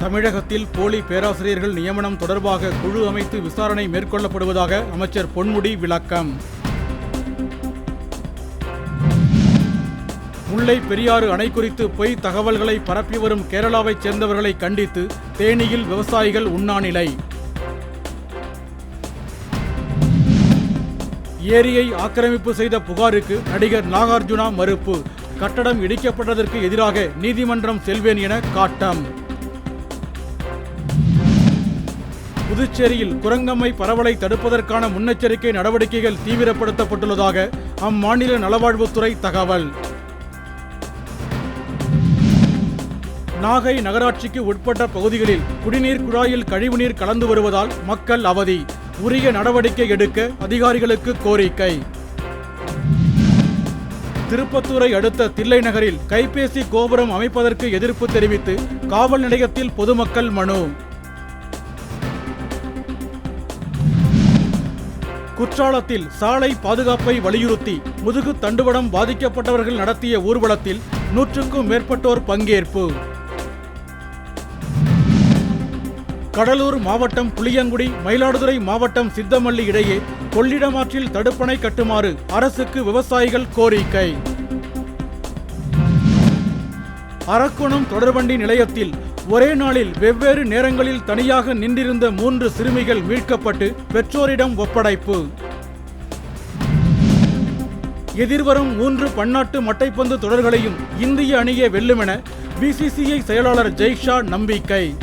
தமிழகத்தில் போலி பேராசிரியர்கள் நியமனம் தொடர்பாக குழு அமைத்து விசாரணை மேற்கொள்ளப்படுவதாக அமைச்சர் பொன்முடி விளக்கம். முல்லை பெரியாறு அணை குறித்து பொய் தகவல்களை பரப்பி வரும் கேரளாவைச் சேர்ந்தவர்களை கண்டித்து தேனியில் விவசாயிகள் உண்ணாநிலை. ஏரியை ஆக்கிரமிப்பு செய்த புகாருக்கு நடிகர் நாகார்ஜுனா மறுப்பு. கட்டடம் இடிக்கப்பட்டதற்கு எதிராக நீதிமன்றம் செல்வேன் என காட்டம். புதுச்சேரியில் குரங்கம்மை பரவலை தடுப்பதற்கான முன்னெச்சரிக்கை நடவடிக்கைகள் தீவிரப்படுத்தப்பட்டுள்ளதாக அம்மாநில நலவாழ்வுத்துறை தகவல். நாகை நகராட்சிக்கு உட்பட்ட பகுதிகளில் குடிநீர் குழாயில் கழிவுநீர் கலந்து வருவதால் மக்கள் அவதி. உரிய நடவடிக்கை எடுக்க அதிகாரிகளுக்கு கோரிக்கை. திருப்பத்தூரை அடுத்த தில்லை நகரில் கைபேசி கோபுரம் அமைப்பதற்கு எதிர்ப்பு தெரிவித்து காவல் நிலையத்தில் பொதுமக்கள் மனு. குற்றாலத்தில் சாலை பாதுகாப்பை வலியுறுத்தி முதுகு தண்டுவடம் பாதிக்கப்பட்டவர்கள் நடத்திய ஊர்வலத்தில் நூற்றுக்கும் மேற்பட்டோர் பங்கேற்பு. கடலூர் மாவட்டம் புளியங்குடி மயிலாடுதுறை மாவட்டம் சித்தமல்லி இடையே கொள்ளிடமாற்றில் தடுப்பணை கட்டுமாறு அரசுக்கு விவசாயிகள் கோரிக்கை. அரக்கோணம் தொடர்வண்டி நிலையத்தில் ஒரே நாளில் வெவ்வேறு நேரங்களில் தனியாக நின்றிருந்த மூன்று சிறுமிகள் மீட்கப்பட்டு பெற்றோரிடம் ஒப்படைப்பு. எதிர்வரும் மூன்று பன்னாட்டு மட்டைப்பந்து தொடர்களையும் இந்திய அணியே வெல்லுமென பிசிசிஐ செயலாளர் ஜெய்ஷா நம்பிக்கை.